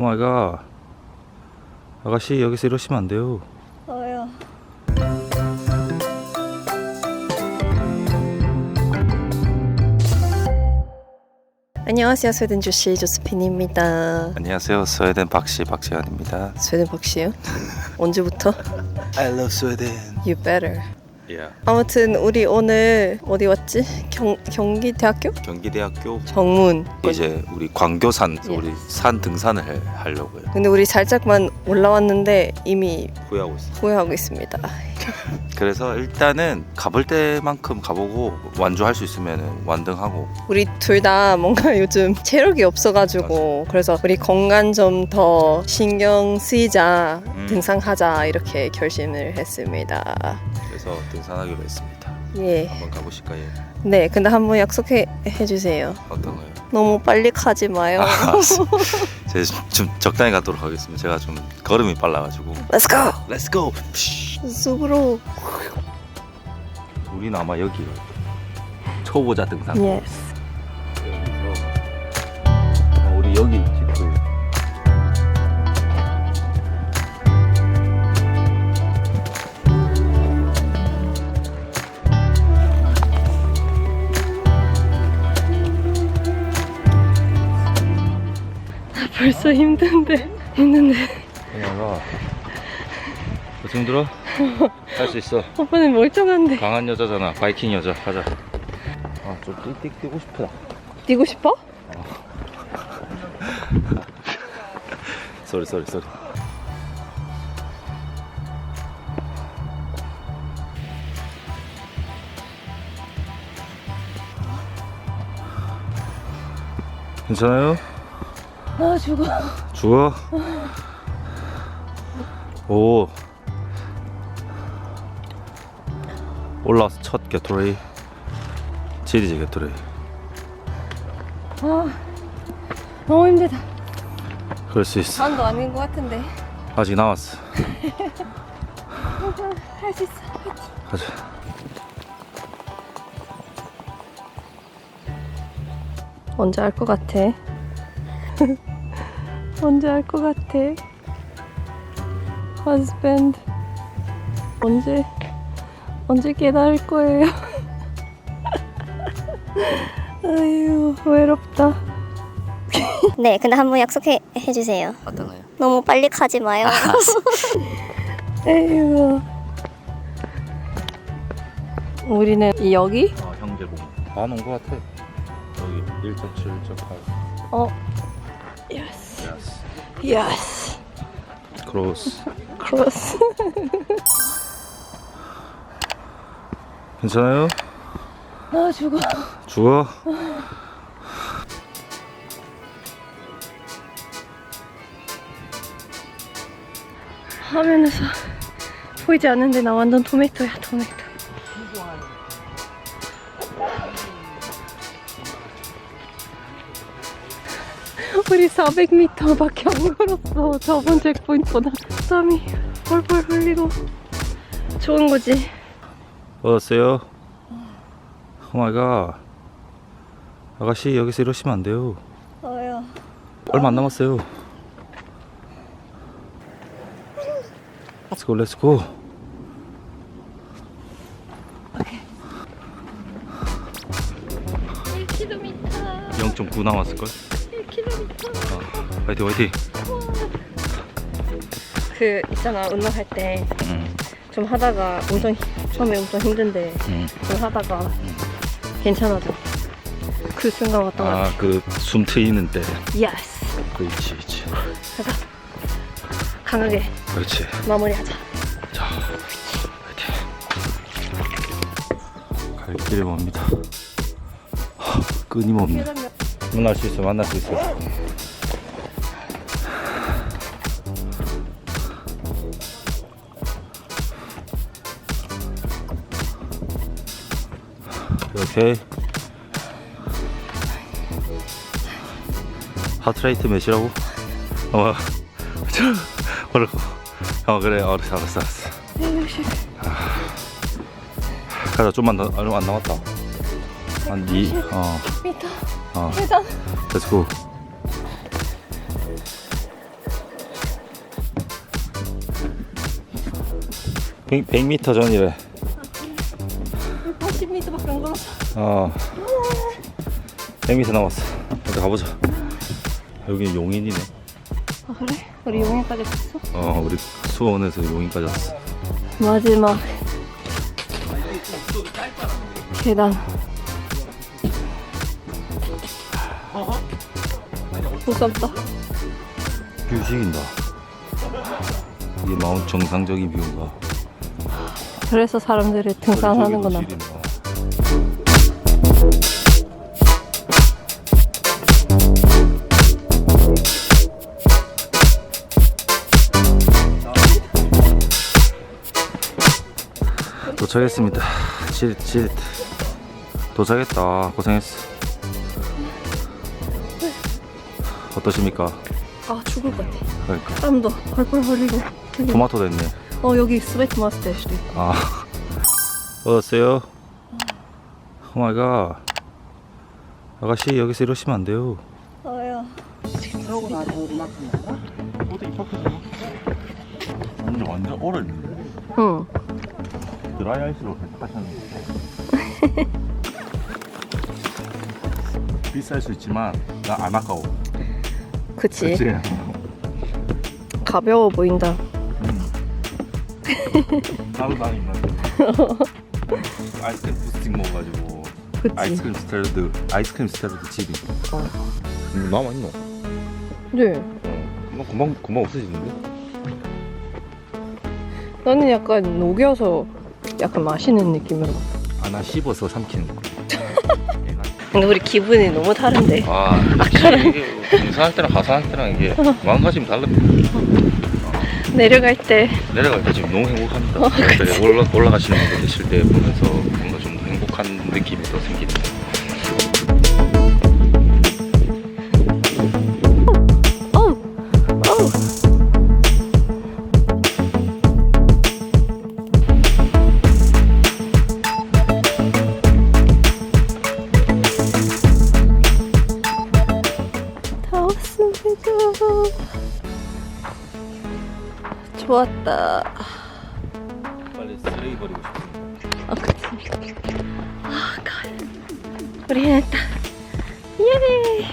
오마이갓 아가씨 여기서 이러시면 안 돼요 더워요. 안녕하세요. 스웨덴 주시 조스핀입니다. 안녕하세요 스웨덴 박씨 박재현입니다 스웨덴 박씨요? 언제부터? I love Sweden You better. Yeah. 아무튼 우리 오늘 어디 왔지? 경 경기대학교? 경기대학교 정문. 이제 우리 광교산 예. 우리 산 등산을 해- 하려고요 근데 우리 살짝만 올라왔는데 이미 후회하고 있어요 후회하고 있습니다. 그래서 일단은 가볼 때만큼 가보고 완주할 수 있으면 완등하고 우리 둘 다 뭔가 요즘 체력이 없어가지고 그래서 우리 건강 좀 더 신경 쓰이자 음. 등산하자 이렇게 결심을 했습니다. 그래서 등산하기로 했습니다 예. 한번 가보실까요? 네, 근데 한번 약속해 해주세요. 어떤 거요? 너무 빨리 가지 마요. 아, 알았어. 제가 좀, 좀 적당히 가도록 하겠습니다 제가 좀 걸음이 빨라가지고 Let's go. Let's go! 숲으로. 우리는 아마 여기 초보자 등산 Yes. 벌써 힘든데 힘든데. 엄마가 지금 들어? 할 수 있어 오빠는 멀쩡한데. 강한 여자잖아 바이킹 여자 가자 아좀 띡띡 뛰고 싶다 뛰고 싶어? 쏘리 쏘리 쏘리 괜찮아요? 아 죽어. 죽어? 오 올라와서 첫 게토레이 지리지 게토레이 아 너무 힘들다. 그럴 수 있어 반도 아닌 것 같은데. 아직 남았어 할 수 있어. 가자 언제 알것 같아? 언제 알것 같아? husband 언제 언제 깨달을 거예요? 아유 외롭다. 네, 근데 한 번 약속해 해주세요. 어떤 거요? 너무 빨리 가지 마요. 에휴. 우리는 여기? 어, 형제공 다온것 같아 여기 1.7, 1.8 어. 예스. 예스. 크로스 크로스. 괜찮아요? 아 죽어. 죽어? 화면에서 보이지 않는데 나 완전 토마토야 토마토 우리 400m밖에 안 걸었어. 저번 체크포인트보다 땀이 펄펄 흘리고. 좋은 거지. 어서요? 오마이갓. 아가씨 여기서 이러시면 안 돼요. 더워요. 얼마 안 남았어요. 렛츠고 렛츠고 1km 0.9 남았을걸? 1km 어, 화이팅 화이팅 그 있잖아 운동할 때 좀 응, 하다가 엄청 처음에 엄청 힘든데 응. 좀 하다가 괜찮아져. 그 순간 왔던 것 같아. 아그 숨 트이는 때 예스. 그렇지 그렇지 가자. 강하게 그렇지 마무리하자. 자 화이팅 갈 길이 멉니다 하, 끊임없네 만날 수 있어 만날 수 있어 오케이 하트레이트 몇이라고? 어 뭐라고? 어 그래 어, 알았어 알았어 알았어. 가자 좀만 더 아, 얼마 안 남았다. 한 2, 어, 어. 미터 어. 계단 렛츠고 백0 0 m 전이래. 어. 어 100m 남았어 이제 가보자 여기 용인이네 아 그래? 우리 용인까지 갔어? 어 우리 수원에서 용인까지 왔어 마지막 계단. 무섭다. 뷰 죽인다 이게 마운 정상적인 뷰인가 그래서 사람들이 등산하는구나. 도착했습니다. 질, 질. 도착했다. 고생했어. 어떠십니까? 아 죽을 것 같아. 그러니까 땀도 펄펄 흘리고. 토마토 됐네. 어 여기 스웨트 마스터시대. 아, 어서요. 오 마이 갓. 아가씨 여기서 이러시면 안 돼요. 어야. 완전 완전 얼었는데. 응. 드라이 아이스로 하셨는데. 비쌀 수 있지만 나 안 아까워. 그치. 가벼워 보인다. 나도 다니면 아이스크림 부스팅 먹어가지고 그치. 아이스크림 스타일드 아이스크림 스타일드 집이. 어. 남아 있노? 네. 금방 금방 금방 없어지는데? 나는 약간 녹여서 약간 마시는 느낌으로. 아나 씹어서 삼키는 거. 근데 우리 기분이 너무 다른데. 아, 이게 등산할 때랑 가산할 때랑 이게 마음가짐이 다릅니다. 내려갈 때 내려갈 때 지금 너무 행복합니다. 그때 올라, 올라가시는 분들 계실 때 보면서 뭔가 좀더 행복한 느낌이 더 다 왔습니다 좋았다 빨리 쓰레기 버리고 싶습니다. 아 그치 아 갈. 우리 해냈다 예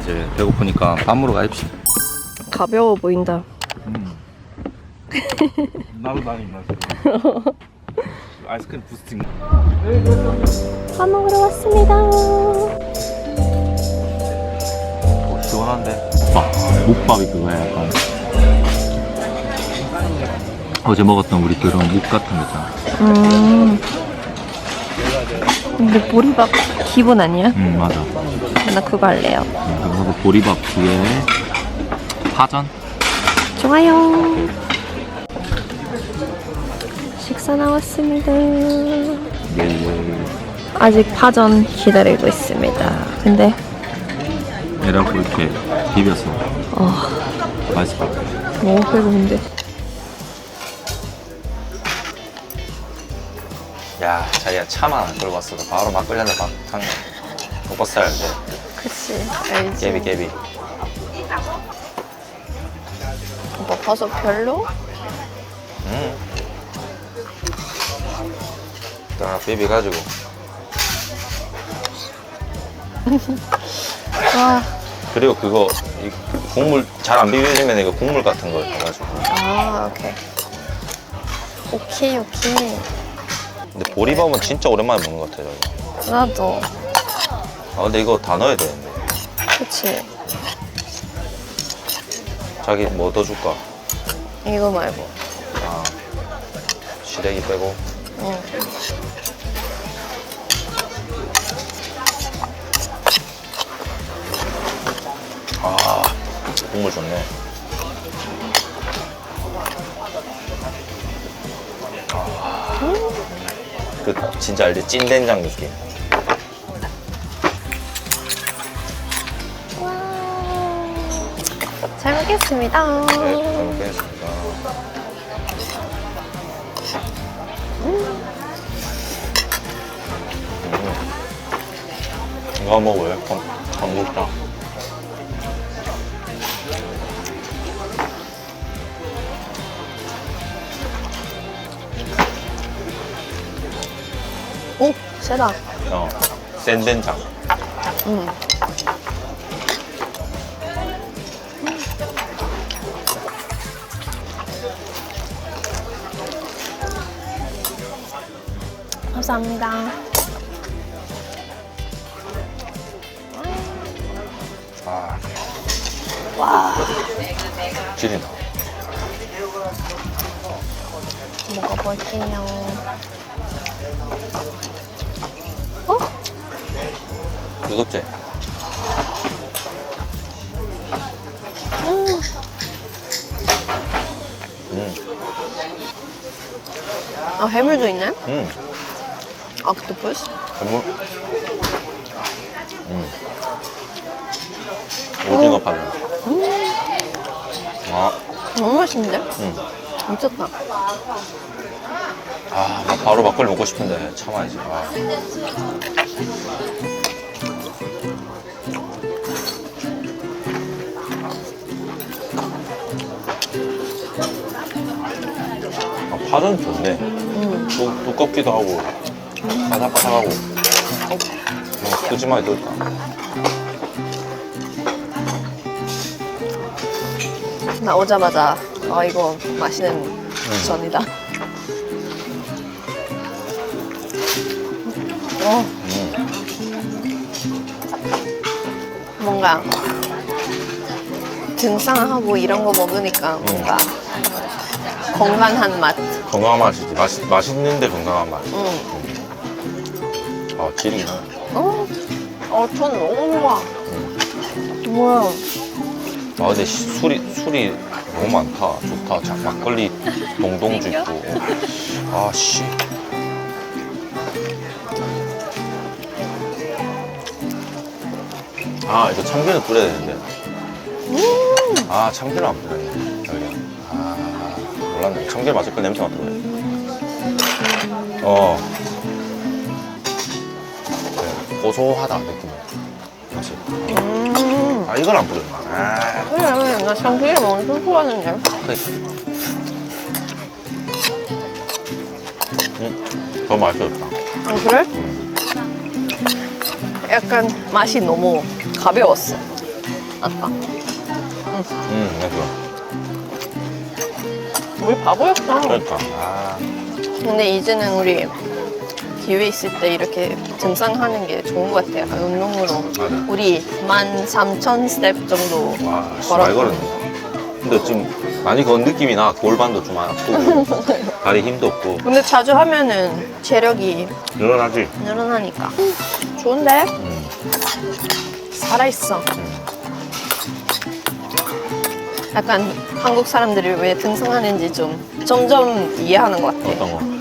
이제 배고프니까 밥 먹으러 가입시다. 가벼워 보인다 나도 다니면 아이스크림 부스팅. 밥 먹으러 왔습니다 오, 시원한데? 묵밥. 묵밥이 그거야 약간. 어제 먹었던 우리 그런 묵 같은 거 있잖아. 음 근데 보리밥 기본 아니야? 응 맞아. 나 그거 할래요 그리고 보리밥 뒤에 파전. 좋아요 식사 나왔습니다 네. 아직 파전 기다리고 있습니다 근데 얘라고 이렇게 비벼서 어 맛있을 것 같아. 너무 배고픈데 야, 자기가 차만 안 끌고 왔어도 바로 막걸리 한잔 막 타는 오빠 스타일 이제 그치 알지 깨비 깨비 오빠 버섯 별로? 음. 또 하나 비비가지고 와 그리고 그거 이 국물 잘 안 비벼지면 이거 국물 같은 거 해가지고 아, 오케이. 오케이, 오케이. 근데 보리밥은 진짜 오랜만에 먹는 것 같아요 저거. 나도. 아 근데 이거 다 넣어야 되는데 그치. 자기 뭐 더 줄까? 이거 말고. 아 시래기 빼고 응. 국물 좋네 아, 그 진짜 알지 찐된장 느낌 잘 먹겠습니다. 네, 잘 먹겠습니다. 더 먹어요? 건- 건국장. 세다. 어, 센 된장. 음. 감사합니다. 아. 와. 지린다. 먹어볼게요. 어? 무섭지? 음. 아, 해물도 있네? 음. 아크토퍼스? 전문. 음. 오징어 파전. 아, 너무 맛있는데? 음. 미쳤다. 아, 나 바로 막걸리 먹고 싶은데 참아야지. 아. 아, 파전 좋네. 두, 두껍기도 하고, 바삭바삭하고. 뭐, 푸짐하게 들었다. 나오자마자 아 이거 맛있는 전이다. 어, 음. 뭔가 등산하고 이런 거 먹으니까 뭔가 건강한 맛. 건강한 맛이지. 맛있, 맛있는데 건강한 맛. 응. 아, 지리긴 하네. 어, 어, 전 너무 좋아. 뭐야? 아 근데 시- 술이 술이 너무 많다 좋다 자, 막걸리 동동주 있고 아 씨 아 이거 참기름 뿌려야 되는데 아 참기름 안 여기 아 몰랐네 참기름 거 냄새 맡아봐요 어 그래, 고소하다 느낌이 그렇지 음. 아 이걸 안 뿌렸나 아 그래, 나 참기름 엄청 좋아하는데. 그러니까. 음, 더 맛있었다. 아, 그래? 약간 맛이 너무 가벼웠어. 아까. 음, 맞아. 우리 바보였어. 그러니까. 아, 근데 이제는 우리 기회 있을 때 이렇게 등산하는 게 좋은 것 같아. 약간 운동으로. 맞아. 우리 13,000 스텝 정도 와, 씨, 걸었어. 많이 걸었네. 근데 좀 많이 건 느낌이 나. 골반도 좀 아프고, 다리 힘도 없고. 근데 자주 하면은 체력이 늘어나지? 늘어나니까. 좋은데? 음, 살아있어. 약간 한국 사람들이 왜 등산하는지 좀 점점 이해하는 것 같아. 어떤 거?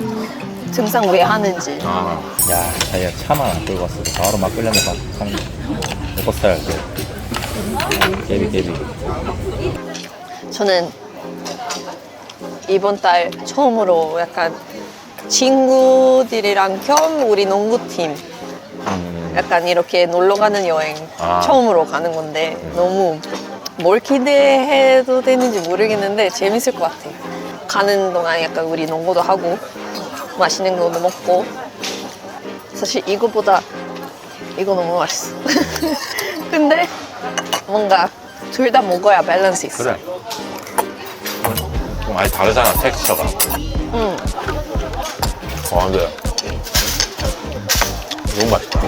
등산 왜 하는지. 아, 야, 자기가 차만 안 끌고 왔어. 바로 막걸리 한잔 막 하는 거. 먹고 살게 개비, 개비. 저는 이번 달 처음으로 약간 친구들이랑 겸 우리 농구팀 음, 약간 이렇게 놀러 가는 여행 아. 처음으로 가는 건데 너무 뭘 기대해도 되는지 모르겠는데 재밌을 것 같아. 가는 동안 약간 우리 농구도 하고 맛있는 것도 먹고 사실 이거보다 이거 너무 맛있어. 근데 뭔가 둘 다 먹어야 밸런스 있어. 그래. 좀 많이 다르잖아, 텍스처가. 응. 와, 근데. 너무 맛있다.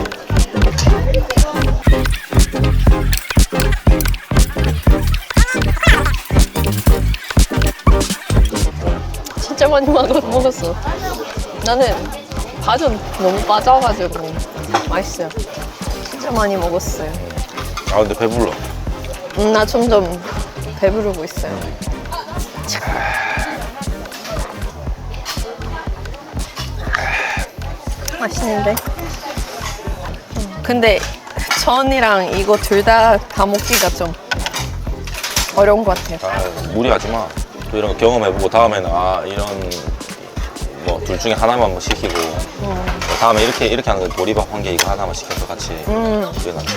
많이 먹- 먹었어. 나는 파전 너무 빠져가지고 맛있어요. 진짜 많이 먹었어요. 아, 근데 배불러. 음, 나 점점 배부르고 있어요. 참. 맛있는데? 음, 근데 전이랑 이거 둘 다 다 먹기가 좀 어려운 것 같아요. 아, 무리하지 마. 또 이런 거 경험해보고 다음에는 아 이런 뭐 둘 중에 하나만 뭐 시키고 뭐 다음에 이렇게 이렇게 하는 거 보리밥 한 개 이거 하나만 시켜서 같이 음. 그게 낫지.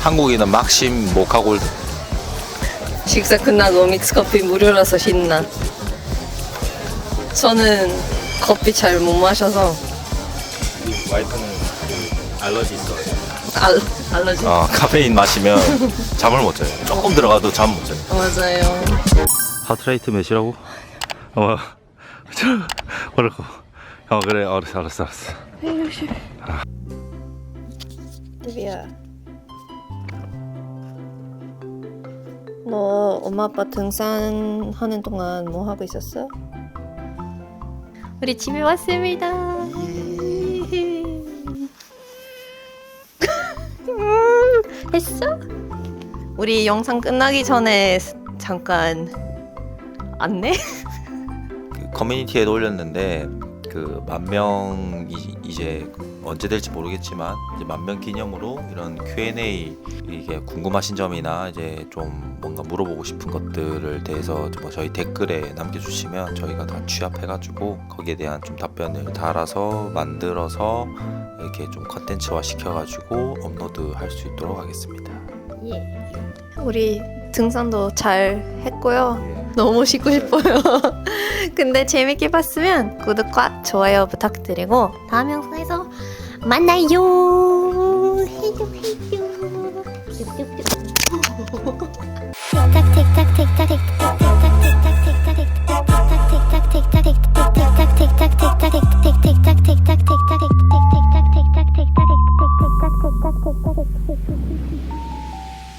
한국인은 막심 모카골드 식사 끝나고 믹스 커피 무료라서 신나. 저는 커피 잘 못 마셔서 와이프는 알러지 있어 알, 알러지. 어, 카페인 마시면 잠을 못 자요 조금 들어가도 잠 못 자요 맞아요. 하트레이트 몇이라고? 어, 저, 뭐라고? 어, 그래, 알았어, 알았어, 알았어. 유비야. 너 엄마 아빠 등산하는 동안 뭐 하고 있었어? 우리 집에 왔습니다. 음, 했어? 우리 영상 끝나기 전에 잠깐 안내? 그 커뮤니티에도 올렸는데 그 만 명 이제 언제 될지 모르겠지만 이제 만명 기념으로 이런 Q&A 이게 궁금하신 점이나 이제 좀 뭔가 물어보고 싶은 것들을 대해서 뭐 저희 댓글에 남겨주시면 저희가 다 취합해가지고 거기에 대한 좀 답변을 달아서 만들어서 이렇게 좀 컨텐츠화 시켜가지고 업로드 할 수 있도록 하겠습니다. 우리 등산도 잘 했고요. 너무 쉬고 싶어요. 근데 재밌게 봤으면 구독과 좋아요 부탁드리고 다음 영상에서 만나요. 해줘. 틱탁 틱탁 틱탁 틱탁 틱탁